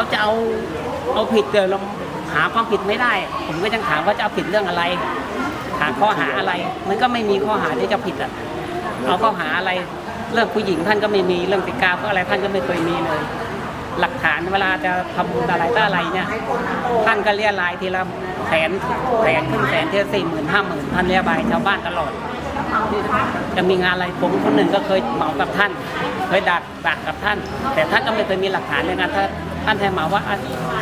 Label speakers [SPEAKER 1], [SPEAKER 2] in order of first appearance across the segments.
[SPEAKER 1] เขาจะเอาเอาผิดเดี๋ยวเราหาความผิดไม่ได้ ผมก็ยังถามว่าจะเอาผิดเรื่องอะไร หาข้อหาอะไร มันก็ไม่มีข้อหาที่จะผิดอะเอาข้อหาอะไรเรื่องผู้หญิงท่านก็ไม่มีเรื่องติกาเพราะอะไรท่านก็ไม่เคยมีเลย หลักฐานเวลาจะทำบุญอะไรต่ออะไรเนี่ย ท่านก็เรียรายทีละแสนแสนขึ้นแสนทีละสี่หมื่นห้าหมื่นท่านเรียบายชาวบ้านตลอดจะมีงานอะไรผมคนหนึ่งก็เคยเหมากับท่านเคยดักดักกับท่าน แต่ท่านก็ไม่เคยมีหลักฐานในงานถ้าน ท่านให้เหมาว่าอะ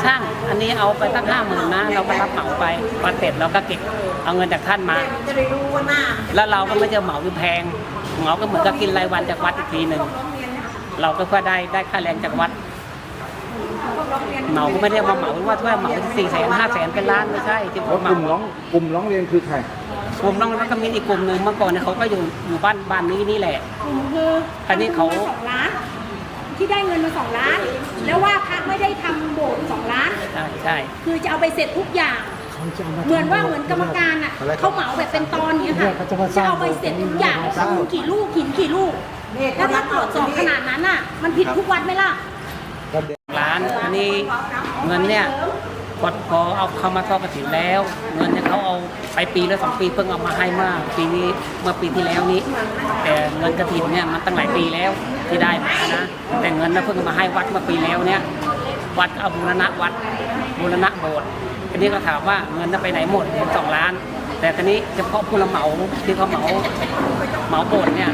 [SPEAKER 1] ช่างอันนี้เอาไปตั้งห้าหมื่นนะเราก็รับเหมาไปพอเสร็จเราก็เก็บเอาเงินจากท่านมา
[SPEAKER 2] จะได้รู้ว่าหน้า
[SPEAKER 1] แล้วเราก็ไม่จะเหมาคือแพงเหมาก็เหมือนกับกินรายวันจากวัดอีกทีหนึ่งเราก็เพื่อได้ได้ค่าแรงจากวัดเหมาก็ไม่ได้มาเหมาว่าถ้าเหมาสี่แสนห้าแสนเป็นล้านไม่ใช่ที่ผ
[SPEAKER 3] แล้ว
[SPEAKER 1] มเห
[SPEAKER 3] ก
[SPEAKER 1] มา
[SPEAKER 3] ลุ่มร้องกลุ่มร้องเรียนคือใคร
[SPEAKER 1] กลุ่มน้องรักมินอีกกลุ่มหนึ่งเมื่อก่อนเนี่ยเขาก็อยู่อยู่บ้านบ้านนี้นี่แหละ
[SPEAKER 4] กลุ่มคือ
[SPEAKER 1] อันนี้เขา
[SPEAKER 4] สองล้าน ที่ได้เงินมาสองล้าน แล้วว่าพระไม่ได้ทำโบสถ์สองล้าน
[SPEAKER 1] ใช่ใช่
[SPEAKER 4] คือจะเอาไปเสร็จทุกอย่างเหมือนว่าเหมือนกรรมการอะเขาเหมาแบบเป็นตอนเนี้ยค่ะจะเอาไปเสร็จทุกอย่างสมุนกี่ลูกหินกี่ลูกแล้วถ้าตรวจสอบขนาดนั้นอะ มันผิดทุกวัดไหมล่ะ
[SPEAKER 1] ล้านอันนี้เงินเนี่ย พอพอเอาเข้ามาทอดกระถินแล้ว เงินเนี่ยเขาเอาไปปีละสองปีเพิ่งเอามาให้มื่อปีนี้เมื่อปีที่แล้วนี้ แต่เงินกระถินเนี่ยมันตั้งหลายปีแล้วที่ได้มานะ แต่เงินน่ะเพิ่งมาให้วัดเมื่อปีแล้วเนี่ย วัดเอาบูรณะวัดบูรณะโบสถ์ทีนี้ก็ถามว่าเงินน่ะไปไหนหมดเห็นสองล้าน แต่ทีนี้เฉพาะผู้รับเหมาที่เขาเหมาเหมาโบสถ์เนี่ย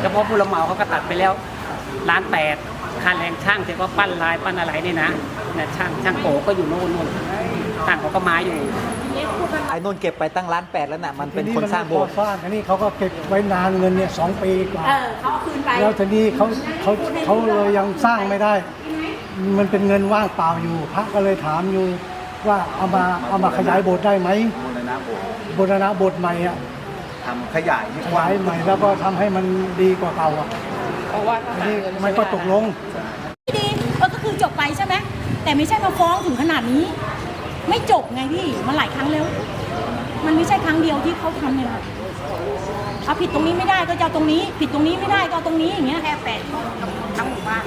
[SPEAKER 1] เฉพาะผู้รับเหมาเขาก็ตัดไปแล้วล้านแปด ค่าแรงช่างที่เขาปั้นลายปั้นอะไรนี่นะเนี่ยช่างช่างโกก็อยู่โน่นนู่นช่างเขาก็มาอยู่
[SPEAKER 5] ไอ้นนเก็บไปตั้งล้านแปดแล้วน่ะมันเป็นคนสร้างโบสถ์
[SPEAKER 6] สร้างอันนี้เขาก็เก็บไว้นานเงินเนี่ยสองปีกว่า
[SPEAKER 4] เออเขาเอาคืนไป
[SPEAKER 6] แล้วทีนี้เขาเขาเขาเลยยังสร้างไม่ได้ มันเป็นเงินว่างเปล่าอยู่ พระก็เลยถามอยู่ว่าเอามาเอามาขยายโบสถ์ได้ไหม
[SPEAKER 3] บูรณะโบสถ์
[SPEAKER 6] บูรณะโบสถ์ใหม่อะ
[SPEAKER 3] ทำขยายให้
[SPEAKER 6] ข
[SPEAKER 3] กว้ายา
[SPEAKER 6] งยใหม่แล้วก็ทำให้มันดีกว่าเก่าอะ อันนี้มันก็ตกลง
[SPEAKER 4] ไม่ดีเออก็คือจบไปใช่ไหมแต่ไม่ใช่มาฟ้องถึงขนาดนี้ ไม่จบไงพี่มันหลายครั้งแล้ว มันไม่ใช่ครั้งเดียวที่เขาทำเนี่ยค่ะเอาผิดตรงนี้ไม่ได้ก็จะเอาตรงนี้ ผิดตรงนี้ไม่ได้ก็เอาตรงนี้อย่างเงี้ย
[SPEAKER 2] แค่แปดคนทั้งหมู่บ้าน